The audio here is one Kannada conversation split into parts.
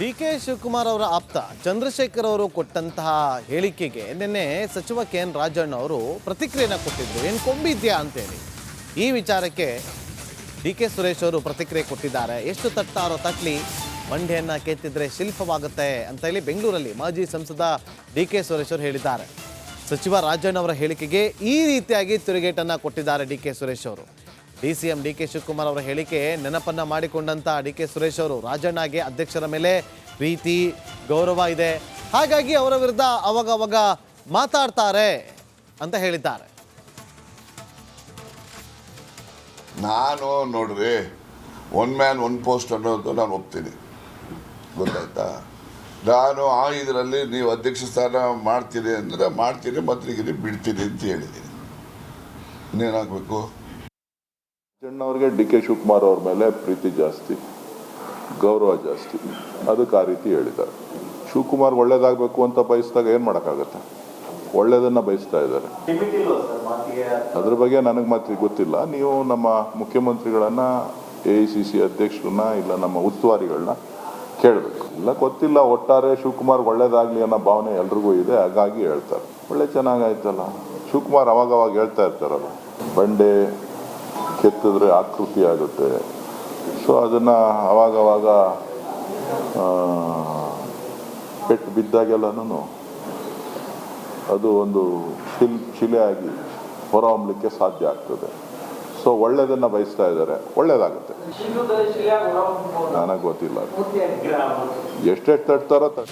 ಡಿ ಕೆ ಶಿವಕುಮಾರ್ ಅವರ ಆಪ್ತ ಚಂದ್ರಶೇಖರ್ ಅವರು ಕೊಟ್ಟಂತಹ ಹೇಳಿಕೆಗೆ ನಿನ್ನೆ ಸಚಿವ ಕೆ ಎನ್ ರಾಜಣ್ಣ ಅವರು ಪ್ರತಿಕ್ರಿಯೆನ ಕೊಟ್ಟಿದ್ದರು ಏನು ಕೊಂಬಿದ್ಯಾ ಅಂತೇಳಿ. ಈ ವಿಚಾರಕ್ಕೆ ಡಿ ಕೆ ಸುರೇಶ್ ಅವರು ಪ್ರತಿಕ್ರಿಯೆ ಕೊಟ್ಟಿದ್ದಾರೆ. ಎಷ್ಟು ತಟ್ಟಾರೋ ತಟ್ಲಿ ಮಂಡೆಯನ್ನು ಕೆತ್ತಿದ್ರೆ ಶಿಲ್ಪವಾಗುತ್ತೆ ಅಂತ ಹೇಳಿ ಬೆಂಗಳೂರಲ್ಲಿ ಮಾಜಿ ಸಂಸದ ಡಿ ಕೆ ಸುರೇಶ್ ಅವರು ಹೇಳಿದ್ದಾರೆ. ಸಚಿವ ರಾಜಣ್ಣ ಅವರ ಹೇಳಿಕೆಗೆ ಈ ರೀತಿಯಾಗಿ ತಿರುಗೇಟನ್ನು ಕೊಟ್ಟಿದ್ದಾರೆ ಡಿ ಕೆ ಸುರೇಶ್ ಅವರು. D C M D K Shivakumar ಅವರ ಹೇಳಿಕೆ ನೆನಪನ್ನು ಮಾಡಿಕೊಂಡಂಥ ಡಿ ಕೆ ಸುರೇಶ್ ಅವರು. ರಾಜಣ್ಣಗೆ ಅಧ್ಯಕ್ಷರ ಮೇಲೆ ಪ್ರೀತಿ, ಗೌರವ ಇದೆ. ಹಾಗಾಗಿ ಅವರ ವಿರುದ್ಧ ಅವಾಗವಾಗ ಅವಾಗ ಮಾತಾಡ್ತಾರೆ ಅಂತ ಹೇಳಿದ್ದಾರೆ. ನಾನು ನೋಡ್ರಿ ಒನ್ ಮ್ಯಾನ್ ಒನ್ ಪೋಸ್ಟ್ ಅನ್ನೋದು ನಾನು ಒಪ್ತೀನಿ. ಗೊತ್ತಾಯ್ತಾ? ನಾನು ಆ ಇದರಲ್ಲಿ ನೀವು ಅಧ್ಯಕ್ಷ ಸ್ಥಾನ ಮಾಡ್ತೀನಿ ಅಂದರೆ ಮಾಡ್ತೀನಿ ಇಲ್ಲಿ ಬಿಡ್ತೀನಿ ಅಂತ ಹೇಳಿದ್ದೀನಿ. ಇನ್ನೇನಾಗಬೇಕು? ಅವ್ರಿಗೆ ಡಿ ಕೆ ಶಿವಕುಮಾರ್ ಅವ್ರ ಮೇಲೆ ಪ್ರೀತಿ ಜಾಸ್ತಿ, ಗೌರವ ಜಾಸ್ತಿ. ಅದಕ್ಕೆ ಆ ರೀತಿ ಹೇಳಿದ್ದಾರೆ. ಶಿವಕುಮಾರ್ ಒಳ್ಳೇದಾಗಬೇಕು ಅಂತ ಬಯಸಿದಾಗ ಏನು ಮಾಡೋಕ್ಕಾಗತ್ತೆ? ಒಳ್ಳೇದನ್ನು ಬಯಸ್ತಾ ಇದ್ದಾರೆ. ಅದ್ರ ಬಗ್ಗೆ ನನಗೆ ಮಾತ್ರ ಗೊತ್ತಿಲ್ಲ. ನೀವು ನಮ್ಮ ಮುಖ್ಯಮಂತ್ರಿಗಳನ್ನು, ಎ ಐ ಸಿ ಸಿ ಅಧ್ಯಕ್ಷರನ್ನ ಇಲ್ಲ ನಮ್ಮ ಉಸ್ತುವಾರಿಗಳನ್ನ ಕೇಳಬೇಕು. ಇಲ್ಲ, ಗೊತ್ತಿಲ್ಲ, ಒಟ್ಟಾರೆ ಶಿವಕುಮಾರ್ ಒಳ್ಳೇದಾಗಲಿ ಅನ್ನೋ ಭಾವನೆ ಎಲ್ರಿಗೂ ಇದೆ, ಹಾಗಾಗಿ ಹೇಳ್ತಾರೆ. ಒಳ್ಳೆ ಚೆನ್ನಾಗಾಯ್ತಲ್ಲ ಶಿವಕುಮಾರ್ ಅವಾಗವಾಗ ಅವಾಗ ಹೇಳ್ತಾ ಇರ್ತಾರಲ್ಲ, ಬಂಡೆ ಕೆತ್ತಿದ್ರೆ ಆಕೃತಿ ಆಗುತ್ತೆ. ಸೊ ಅದನ್ನು ಆವಾಗವಾಗ ಅವಾಗ ಆ, ಪೆಟ್ಟು ಬಿದ್ದಾಗೆಲ್ಲನೂ ಅದು ಒಂದು ಶಿಲ್ ಶಿಲೆಯಾಗಿ ಹೊರಹೊಮ್ಮಲಿಕ್ಕೆ ಸಾಧ್ಯ ಆಗ್ತದೆ. ಸೊ ಒಳ್ಳೆಯದನ್ನು ಬಯಸ್ತಾ ಇದ್ದಾರೆ. ಒಳ್ಳೇದಾಗುತ್ತೆ. ನನಗೆ ಗೊತ್ತಿಲ್ಲ. ಎಷ್ಟೆಷ್ಟು ತಟ್ತಾರೋ ತಟ್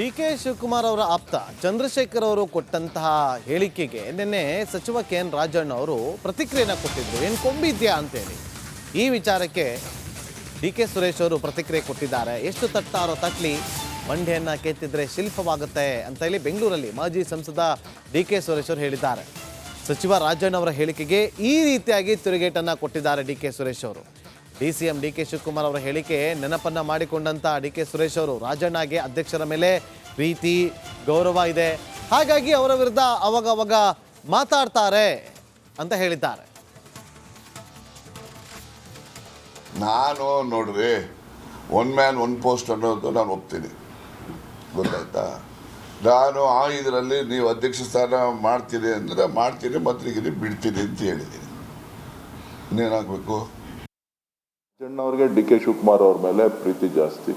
ಡಿ ಕೆ ಶಿವಕುಮಾರ್ ಅವರ ಆಪ್ತ ಚಂದ್ರಶೇಖರ್ ಅವರು ಕೊಟ್ಟಂತಹ ಹೇಳಿಕೆಗೆ ನಿನ್ನೆ ಸಚಿವ ಕೆ ಎನ್ ರಾಜಣ್ಣ ಅವರು ಪ್ರತಿಕ್ರಿಯೆನ ಕೊಟ್ಟಿದ್ರು. ಏನು ಕೊಂಬಿದ್ಯಾ ಅಂತೇಳಿ. ಈ ವಿಚಾರಕ್ಕೆ ಡಿ ಕೆ ಸುರೇಶ್ ಅವರು ಪ್ರತಿಕ್ರಿಯೆ ಕೊಟ್ಟಿದ್ದಾರೆ. ಎಷ್ಟು ತಟ್ಟಾರೋ ತಟ್ಲಿ ಮಂಡೆಯನ್ನು ಕೆತ್ತಿದ್ರೆ ಶಿಲ್ಪವಾಗುತ್ತೆ ಅಂತ ಹೇಳಿ ಬೆಂಗಳೂರಲ್ಲಿ ಮಾಜಿ ಸಂಸದ ಡಿ ಕೆ ಸುರೇಶ್ ಅವರು ಹೇಳಿದ್ದಾರೆ. ಸಚಿವ ರಾಜಣ್ಣ ಅವರ ಹೇಳಿಕೆಗೆ ಈ ರೀತಿಯಾಗಿ ತಿರುಗೇಟನ್ನು ಕೊಟ್ಟಿದ್ದಾರೆ ಡಿ ಕೆ ಸುರೇಶ್ ಅವರು. D C D K Shivakumar ಅವರ ಹೇಳಿಕೆ ನೆನಪನ್ನ ಮಾಡಿಕೊಂಡಂತ ಡಿ ಕೆ ಸುರೇಶ್ ಅವರು ರಾಜಣ್ಣಗೆ ಅಧ್ಯಕ್ಷರ ಮೇಲೆ ಪ್ರೀತಿ, ಗೌರವ ಇದೆ. ಹಾಗಾಗಿ ಅವರ ವಿರುದ್ಧ ಅವಾಗವಾಗ ಅವಾಗ ಮಾತಾಡ್ತಾರೆ ಅಂತ ಹೇಳಿದ್ದಾರೆ. ನಾನು ನೋಡ್ರಿ ಒನ್ ಮ್ಯಾನ್ ಒನ್ ಪೋಸ್ಟ್ ಅನ್ನೋದು ನಾನು ಒಪ್ತೀನಿ. ಗೊತ್ತಾಯ್ತಾ? ನಾನು ಆ ಇದರಲ್ಲಿ ನೀವು ಅಧ್ಯಕ್ಷ ಸ್ಥಾನ ಮಾಡ್ತೀನಿ ಅಂದರೆ ಮಾಡ್ತೀನಿ ಮಂತ್ರಿಗಿರಿ ಬಿಡ್ತೀನಿ ಅಂತ ಹೇಳಿದ್ದೀನಿ. ಇನ್ನೇನಾಗಬೇಕು? ಅವ್ರಿಗೆ ಡಿ ಕೆ ಶಿವಕುಮಾರ್ ಅವ್ರ ಮೇಲೆ ಪ್ರೀತಿ ಜಾಸ್ತಿ,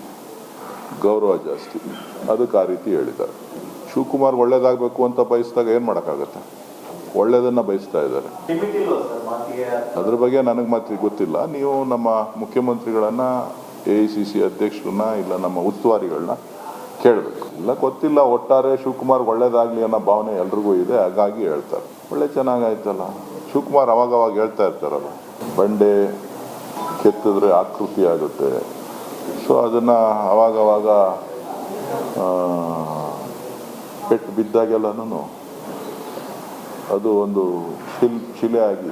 ಗೌರವ ಜಾಸ್ತಿ. ಅದಕ್ಕೆ ಆ ರೀತಿ ಹೇಳಿದ್ದಾರೆ. ಶಿವಕುಮಾರ್ ಒಳ್ಳೇದಾಗಬೇಕು ಅಂತ ಬಯಸಿದಾಗ ಏನು ಮಾಡೋಕ್ಕಾಗತ್ತೆ? ಒಳ್ಳೇದನ್ನ ಬಯಸ್ತಾ ಇದ್ದಾರೆ. ಅದ್ರ ಬಗ್ಗೆ ನನಗೆ ಮಾತ್ರ ಗೊತ್ತಿಲ್ಲ. ನೀವು ನಮ್ಮ ಮುಖ್ಯಮಂತ್ರಿಗಳನ್ನ, ಎ ಐ ಸಿ ಸಿ ಅಧ್ಯಕ್ಷರನ್ನ ಇಲ್ಲ ನಮ್ಮ ಉಸ್ತುವಾರಿಗಳನ್ನ ಕೇಳಬೇಕು. ಇಲ್ಲ, ಗೊತ್ತಿಲ್ಲ, ಒಟ್ಟಾರೆ ಶಿವಕುಮಾರ್ ಒಳ್ಳೇದಾಗ್ಲಿ ಅನ್ನೋ ಭಾವನೆ ಎಲ್ರಿಗೂ ಇದೆ, ಹಾಗಾಗಿ ಹೇಳ್ತಾರೆ. ಒಳ್ಳೆ ಚೆನ್ನಾಗಾಯ್ತಲ್ಲ ಶಿವಕುಮಾರ್ ಅವಾಗವಾಗ ಅವಾಗ ಹೇಳ್ತಾ ಇರ್ತಾರಲ್ಲ, ಬಂಡೆ ಕೆತ್ತಿದ್ರೆ ಆಕೃತಿ ಆಗುತ್ತೆ. ಸೊ ಅದನ್ನ ಆವಾಗವಾಗ ಅವಾಗ ಆ, ಪೆಟ್ಟು ಬಿದ್ದಾಗೆಲ್ಲನೂ ಅದು ಒಂದು ಶಿಲ್ ಶಿಲೆಯಾಗಿ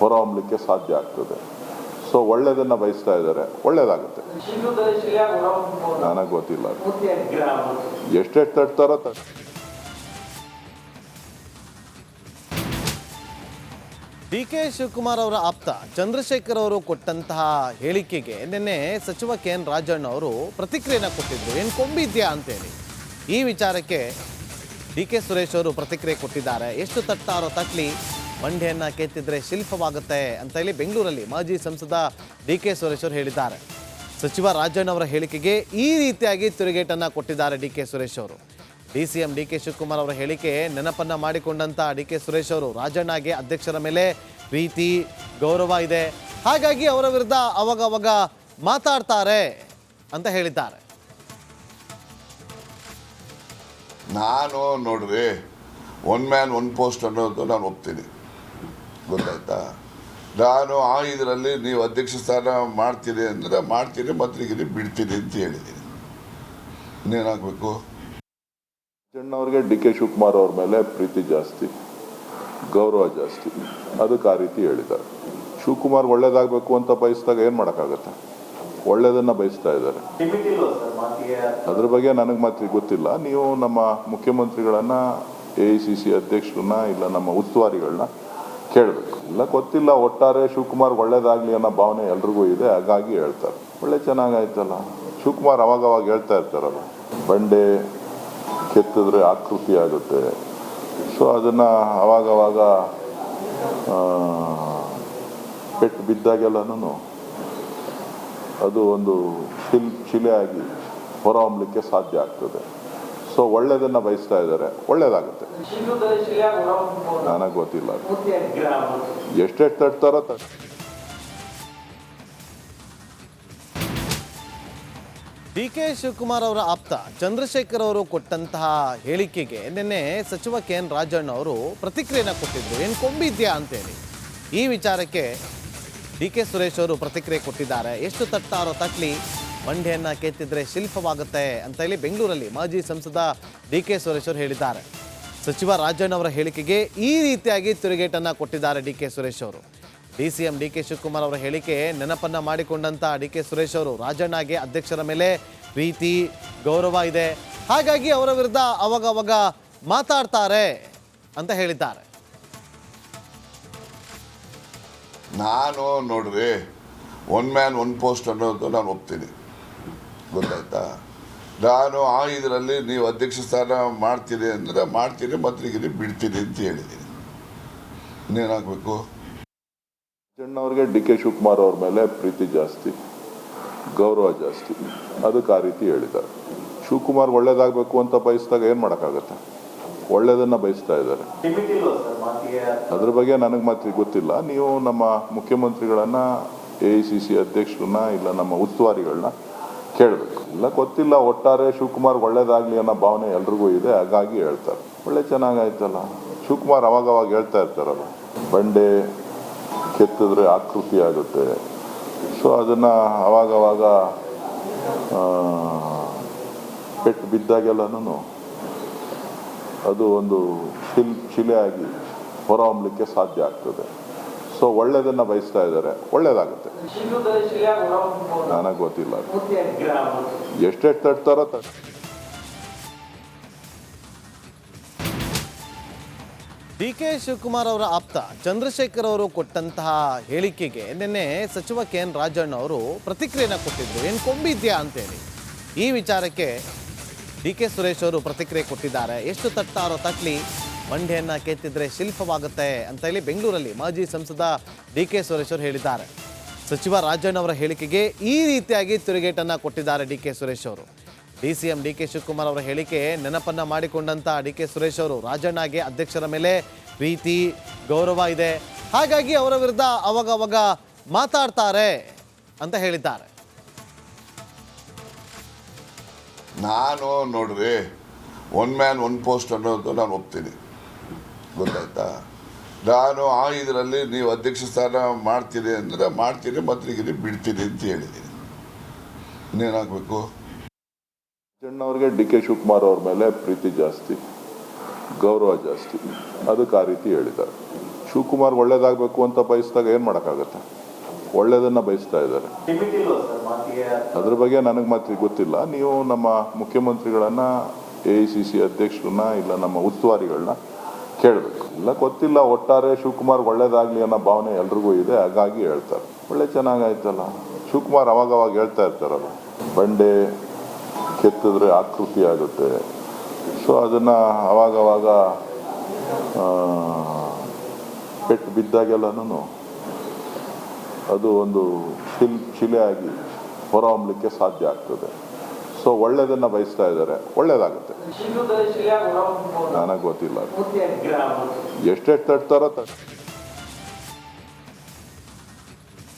ಹೊರಹೊಮ್ಮಲಿಕ್ಕೆ ಸಾಧ್ಯ ಆಗ್ತದೆ. ಸೊ ಒಳ್ಳೆಯದನ್ನು ಬಯಸ್ತಾ ಇದ್ದಾರೆ. ಒಳ್ಳೇದಾಗುತ್ತೆ. ನನಗೆ ಗೊತ್ತಿಲ್ಲ. ಎಷ್ಟೆಷ್ಟು ತಡ್ತಾರೋ ತಟ್ ಡಿ ಕೆ ಶಿವಕುಮಾರ್ ಅವರ ಆಪ್ತ ಚಂದ್ರಶೇಖರ್ ಅವರು ಕೊಟ್ಟಂತಹ ಹೇಳಿಕೆಗೆ ನಿನ್ನೆ ಸಚಿವ ಕೆ ಎನ್ ರಾಜಣ್ಣ ಅವರು ಪ್ರತಿಕ್ರಿಯೆನ ಕೊಟ್ಟಿದ್ದರು ಏನು ಕೊಂಬಿದ್ಯಾ ಅಂತೇಳಿ. ಈ ವಿಚಾರಕ್ಕೆ ಡಿ ಕೆ ಸುರೇಶ್ ಅವರು ಪ್ರತಿಕ್ರಿಯೆ ಕೊಟ್ಟಿದ್ದಾರೆ. ಎಷ್ಟು ತಟ್ಟಾರೋ ತಟ್ಲಿ ಮಂಡೆಯನ್ನು ಕೆತ್ತಿದ್ರೆ ಶಿಲ್ಪವಾಗುತ್ತೆ ಅಂತ ಹೇಳಿ ಬೆಂಗಳೂರಲ್ಲಿ ಮಾಜಿ ಸಂಸದ ಡಿ ಕೆ ಸುರೇಶ್ ಅವರು ಹೇಳಿದ್ದಾರೆ. ಸಚಿವ ರಾಜಣ್ಣ ಅವರ ಹೇಳಿಕೆಗೆ ಈ ರೀತಿಯಾಗಿ ತಿರುಗೇಟನ್ನು ಕೊಟ್ಟಿದ್ದಾರೆ ಡಿ ಕೆ ಸುರೇಶ್ ಅವರು. D C M D K Shivakumar ಅವರ ಹೇಳಿಕೆ ನೆನಪನ್ನು ಮಾಡಿಕೊಂಡಂಥ ಡಿ ಕೆ ಸುರೇಶ್ ಅವರು ರಾಜಣ್ಣಗೆ ಅಧ್ಯಕ್ಷರ ಮೇಲೆ ಪ್ರೀತಿ, ಗೌರವ ಇದೆ. ಹಾಗಾಗಿ ಅವರ ವಿರುದ್ಧ ಅವಾಗವಾಗ ಅವಾಗ ಮಾತಾಡ್ತಾರೆ ಅಂತ ಹೇಳಿದ್ದಾರೆ. ನಾನು ನೋಡ್ರಿ ಒನ್ ಮ್ಯಾನ್ ಒನ್ ಪೋಸ್ಟ್ ಅನ್ನೋದು ನಾನು ಒಪ್ತೀನಿ. ಗೊತ್ತಾಯ್ತಾ? ನಾನು ಆ ಇದರಲ್ಲಿ ನೀವು ಅಧ್ಯಕ್ಷ ಸ್ಥಾನ ಮಾಡ್ತೀನಿ ಅಂದರೆ ಮಾಡ್ತೀನಿ, ಮಂತ್ರಿಗಿರಿ ಬಿಡ್ತೀನಿ ಅಂತ ಹೇಳಿದ್ದೀನಿ. ಇನ್ನೇನಾಗಬೇಕು? ಅವ್ರಿಗೆ ಡಿ ಕೆ ಶಿವಕುಮಾರ್ ಅವ್ರ ಮೇಲೆ ಪ್ರೀತಿ ಜಾಸ್ತಿ, ಗೌರವ ಜಾಸ್ತಿ. ಅದಕ್ಕೆ ಆ ರೀತಿ ಹೇಳಿದ್ದಾರೆ. ಶಿವಕುಮಾರ್ ಒಳ್ಳೇದಾಗಬೇಕು ಅಂತ ಬಯಸಿದಾಗ ಏನು ಮಾಡೋಕ್ಕಾಗತ್ತೆ? ಒಳ್ಳೇದನ್ನ ಬಯಸ್ತಾ ಇದ್ದಾರೆ. ಅದ್ರ ಬಗ್ಗೆ ನನಗೆ ಮಾತ್ರ ಗೊತ್ತಿಲ್ಲ. ನೀವು ನಮ್ಮ ಮುಖ್ಯಮಂತ್ರಿಗಳನ್ನು, ಎ ಐ ಸಿ ಸಿ ಅಧ್ಯಕ್ಷರನ್ನ ಇಲ್ಲ ನಮ್ಮ ಉಸ್ತುವಾರಿಗಳನ್ನ ಕೇಳಬೇಕು. ಇಲ್ಲ, ಗೊತ್ತಿಲ್ಲ, ಒಟ್ಟಾರೆ ಶಿವಕುಮಾರ್ ಒಳ್ಳೇದಾಗಲಿ ಅನ್ನೋ ಭಾವನೆ ಎಲ್ರಿಗೂ ಇದೆ, ಹಾಗಾಗಿ ಹೇಳ್ತಾರೆ. ಒಳ್ಳೆ ಚೆನ್ನಾಗಾಯ್ತಲ್ಲ ಶಿವಕುಮಾರ್ ಅವಾಗವಾಗ ಅವಾಗ ಹೇಳ್ತಾ ಇರ್ತಾರಲ್ಲ, ಬಂಡೆ ಕೆತ್ತಿದ್ರೆ ಆಕೃತಿ ಆಗುತ್ತೆ. ಸೊ ಅದನ್ನು ಅವಾಗವಾಗ ಪೆಟ್ಟು ಬಿದ್ದಾಗೆಲ್ಲನೂ ಅದು ಒಂದು ಶಿಲ್ ಶಿಲೆಯಾಗಿ ಹೊರಹೊಮ್ಮಲಿಕ್ಕೆ ಸಾಧ್ಯ ಆಗ್ತದೆ. ಸೊ ಒಳ್ಳೆಯದನ್ನು ಬಯಸ್ತಾ ಇದ್ದಾರೆ. ಹೊರಹೊಮ್ಮಬಹುದು ನನಗೆ ಗೊತ್ತಿಲ್ಲ ಎಷ್ಟೆಷ್ಟು ತಟ್ತಾರೋ ತಟ್ ಡಿ ಕೆ ಶಿವಕುಮಾರ್ ಅವರ ಆಪ್ತ ಚಂದ್ರಶೇಖರ್ ಅವರು ಕೊಟ್ಟಂತಹ ಹೇಳಿಕೆಗೆ ನಿನ್ನೆ ಸಚಿವ ಕೆ ಎನ್ ರಾಜಣ್ಣ ಅವರು ಪ್ರತಿಕ್ರಿಯೆನ ಕೊಟ್ಟಿದ್ದರು ಏನು ಕೊಂಬಿದ್ಯಾ ಅಂತೇಳಿ. ಈ ವಿಚಾರಕ್ಕೆ ಡಿ ಕೆ ಸುರೇಶ್ ಅವರು ಪ್ರತಿಕ್ರಿಯೆ ಕೊಟ್ಟಿದ್ದಾರೆ. ಎಷ್ಟು ತಟ್ಟಾರೋ ತಟ್ಲಿ ಮಂಡೆಯನ್ನು ಕೆತ್ತಿದ್ರೆ ಶಿಲ್ಪವಾಗುತ್ತೆ ಅಂತ ಹೇಳಿ ಬೆಂಗಳೂರಲ್ಲಿ ಮಾಜಿ ಸಂಸದ ಡಿ ಕೆ ಸುರೇಶ್ ಅವರು ಹೇಳಿದ್ದಾರೆ. ಸಚಿವ ರಾಜಣ್ಣ ಅವರ ಹೇಳಿಕೆಗೆ ಈ ರೀತಿಯಾಗಿ ತಿರುಗೇಟನ್ನು ಕೊಟ್ಟಿದ್ದಾರೆ ಡಿ ಕೆ ಸುರೇಶ್ ಅವರು. D C M D K Shivakumar ಅವರ ಹೇಳಿಕೆ ನೆನಪನ್ನ ಮಾಡಿಕೊಂಡಂತ ಡಿ ಕೆ ಸುರೇಶ್ ಅವರು ರಾಜಣ್ಣಗೆ ಅಧ್ಯಕ್ಷರ ಮೇಲೆ ಪ್ರೀತಿ, ಗೌರವ ಇದೆ. ಹಾಗಾಗಿ ಅವರ ವಿರುದ್ಧ ಅವಾಗ ಅವಾಗ ಮಾತಾಡ್ತಾರೆ ಅಂತ ಹೇಳಿದ್ದಾರೆ. ನಾನು ನೋಡ್ರಿ ಒನ್ ಮ್ಯಾನ್ ಒನ್ ಪೋಸ್ಟ್ ಅನ್ನೋದು ನಾನು ಒಪ್ತೀನಿ. ಗೊತ್ತಾಯ್ತಾ? ನಾನು ಆ ಇದರಲ್ಲಿ ನೀವು ಅಧ್ಯಕ್ಷ ಸ್ಥಾನ ಮಾಡ್ತೀನಿ ಅಂದರೆ ಮಾಡ್ತೀನಿ ಇಲ್ಲಿ ಬಿಡ್ತೀನಿ ಅಂತ ಹೇಳಿದ್ದೀನಿ. ಇನ್ನೇನಾಗಬೇಕು? ಅವ್ರಿಗೆ ಡಿ ಕೆ ಶಿವಕುಮಾರ್ ಅವ್ರ ಮೇಲೆ ಪ್ರೀತಿ ಜಾಸ್ತಿ, ಗೌರವ ಜಾಸ್ತಿ. ಅದಕ್ಕೆ ಆ ರೀತಿ ಹೇಳಿದ್ದಾರೆ. ಶಿವಕುಮಾರ್ ಒಳ್ಳೇದಾಗಬೇಕು ಅಂತ ಬಯಸಿದಾಗ ಏನು ಮಾಡೋಕ್ಕಾಗತ್ತೆ? ಒಳ್ಳೇದನ್ನು ಬಯಸ್ತಾ ಇದ್ದಾರೆ. ಅದ್ರ ಬಗ್ಗೆ ನನಗೆ ಮಾತ್ರ ಗೊತ್ತಿಲ್ಲ. ನೀವು ನಮ್ಮ ಮುಖ್ಯಮಂತ್ರಿಗಳನ್ನು, ಎ ಐ ಸಿ ಸಿ ಅಧ್ಯಕ್ಷರನ್ನ ಇಲ್ಲ ನಮ್ಮ ಉಸ್ತುವಾರಿಗಳನ್ನ ಕೇಳಬೇಕು. ಇಲ್ಲ, ಗೊತ್ತಿಲ್ಲ, ಒಟ್ಟಾರೆ ಶಿವಕುಮಾರ್ ಒಳ್ಳೇದಾಗಲಿ ಅನ್ನೋ ಭಾವನೆ ಎಲ್ರಿಗೂ ಇದೆ, ಹಾಗಾಗಿ ಹೇಳ್ತಾರೆ. ಒಳ್ಳೆ ಚೆನ್ನಾಗಾಯ್ತಲ್ಲ ಶಿವಕುಮಾರ್ ಅವಾಗವಾಗ ಅವಾಗ ಹೇಳ್ತಾ ಇರ್ತಾರಲ್ಲ, ಬಂಡೆ ಕೆತ್ತಿದ್ರೆ ಆಕೃತಿ ಆಗುತ್ತೆ. ಸೊ ಅದನ್ನು ಅವಾಗವಾಗ ಪೆಟ್ಟು ಬಿದ್ದಾಗೆಲ್ಲನೂ ಅದು ಒಂದು ಶಿಲ್ ಶಿಲೆಯಾಗಿ ಹೊರಹೊಮ್ಮಲಿಕ್ಕೆ ಸಾಧ್ಯ ಆಗ್ತದೆ. ಸೊ ಒಳ್ಳೇದನ್ನ ಬಯಸ್ತಾ ಇದ್ದಾರೆ. ಹೊರಹೊಮ್ಮಬಹುದು ನನಗೆ ಗೊತ್ತಿಲ್ಲ ಎಷ್ಟೆಷ್ಟು ತಡ್ತಾರೋ ತಟ್ ಡಿ ಕೆ ಶಿವಕುಮಾರ್ ಅವರ ಆಪ್ತ ಚಂದ್ರಶೇಖರ್ ಅವರು ಕೊಟ್ಟಂತಹ ಹೇಳಿಕೆಗೆ ನಿನ್ನೆ ಸಚಿವ ಕೆ ಎನ್ ರಾಜಣ್ಣ ಅವರು ಪ್ರತಿಕ್ರಿಯೆನ ಕೊಟ್ಟಿದ್ರು. ಏನು ಕೊಂಬಿದ್ಯಾ ಅಂತೇಳಿ. ಈ ವಿಚಾರಕ್ಕೆ ಡಿ ಕೆ ಸುರೇಶ್ ಅವರು ಪ್ರತಿಕ್ರಿಯೆ ಕೊಟ್ಟಿದ್ದಾರೆ. ಎಷ್ಟು ತಟ್ಟಾರೋ ತಟ್ಲಿ ಮಂಡೆಯನ್ನು ಕೆತ್ತಿದ್ರೆ ಶಿಲ್ಪವಾಗುತ್ತೆ ಅಂತ ಹೇಳಿ ಬೆಂಗಳೂರಲ್ಲಿ ಮಾಜಿ ಸಂಸದ ಡಿ ಕೆ ಸುರೇಶ್ ಅವರು ಹೇಳಿದ್ದಾರೆ. ಸಚಿವ ರಾಜಣ್ಣ ಅವರ ಹೇಳಿಕೆಗೆ ಈ ರೀತಿಯಾಗಿ ತಿರುಗೇಟನ್ನ ಕೊಟ್ಟಿದ್ದಾರೆ ಡಿ ಕೆ ಸುರೇಶ್ ಅವರು. ಡಿ ಡಿ ಕೆ ಶಿವಕುಮಾರ್ ಅವರ ಹೇಳಿಕೆ ನೆನಪನ್ನ ಮಾಡಿಕೊಂಡಂತ ಡಿ ಕೆ ಸುರೇಶ್ ಅವರು. ರಾಜಣ್ಣಗೆ ಅಧ್ಯಕ್ಷರ ಮೇಲೆ ಪ್ರೀತಿ, ಗೌರವ ಇದೆ. ಹಾಗಾಗಿ ಅವರ ವಿರುದ್ಧ ಅವಾಗ ಅವಾಗ ಮಾತಾಡ್ತಾರೆ ಅಂತ ಹೇಳಿದ್ದಾರೆ. ನಾನು ನೋಡ್ರಿ ಒನ್ ಮ್ಯಾನ್ ಒನ್ ಪೋಸ್ಟ್ ಅನ್ನೋದು ನಾನು ಒಪ್ತೀನಿ. ಗೊತ್ತಾಯ್ತಾ? ನಾನು ಆ ಇದರಲ್ಲಿ ನೀವು ಅಧ್ಯಕ್ಷ ಸ್ಥಾನ ಮಾಡ್ತೀರಿ ಅಂದರೆ ಮಾಡ್ತೀನಿ ಮಂತ್ರಿಗಿರಿ ಬಿಡ್ತೀನಿ ಅಂತ ಹೇಳಿದ್ದೀನಿ. ಇನ್ನೇನಾಗಬೇಕು? ಅವ್ರಿಗೆ ಡಿ ಕೆ ಶಿವಕುಮಾರ್ ಅವ್ರ ಮೇಲೆ ಪ್ರೀತಿ ಜಾಸ್ತಿ, ಗೌರವ ಜಾಸ್ತಿ. ಅದಕ್ಕೆ ಆ ರೀತಿ ಹೇಳಿದ್ದಾರೆ. ಶಿವಕುಮಾರ್ ಒಳ್ಳೇದಾಗಬೇಕು ಅಂತ ಬಯಸಿದಾಗ ಏನು ಮಾಡೋಕ್ಕಾಗತ್ತೆ? ಒಳ್ಳೇದನ್ನು ಬಯಸ್ತಾ ಇದ್ದಾರೆ. ಅದ್ರ ಬಗ್ಗೆ ನನಗೆ ಮಾತ್ರ ಗೊತ್ತಿಲ್ಲ. ನೀವು ನಮ್ಮ ಮುಖ್ಯಮಂತ್ರಿಗಳನ್ನು, ಎ ಐ ಸಿ ಸಿ ಅಧ್ಯಕ್ಷರನ್ನ ಇಲ್ಲ ನಮ್ಮ ಉಸ್ತುವಾರಿಗಳನ್ನ ಕೇಳಬೇಕು. ಇಲ್ಲ, ಗೊತ್ತಿಲ್ಲ, ಒಟ್ಟಾರೆ ಶಿವಕುಮಾರ್ ಒಳ್ಳೇದಾಗಲಿ ಅನ್ನೋ ಭಾವನೆ ಎಲ್ರಿಗೂ ಇದೆ, ಹಾಗಾಗಿ ಹೇಳ್ತಾರೆ. ಒಳ್ಳೆ ಚೆನ್ನಾಗಾಯ್ತಲ್ಲ ಶಿವಕುಮಾರ್ ಅವಾಗವಾಗ ಅವಾಗ ಹೇಳ್ತಾ ಇರ್ತಾರಲ್ಲ, ಬಂಡೆ ಕೆತ್ತಿದ್ರೆ ಆಕೃತಿ ಆಗುತ್ತೆ. ಸೊ ಅದನ್ನು ಅವಾಗವಾಗ ಪೆಟ್ಟು ಬಿದ್ದಾಗೆಲ್ಲನೂ ಅದು ಒಂದು ಶಿಲ್ ಶಿಲೆಯಾಗಿ ಹೊರಹೊಮ್ಮಲಿಕ್ಕೆ ಸಾಧ್ಯ ಆಗ್ತದೆ. ಸೊ ಒಳ್ಳೆಯದನ್ನು ಬಯಸ್ತಾ ಇದ್ದಾರೆ. ಹೊರಹೊಮ್ಮಬಹುದು ನನಗೆ ಗೊತ್ತಿಲ್ಲ ಎಷ್ಟೆಷ್ಟು ತಟ್ತಾರೋ ತಟ್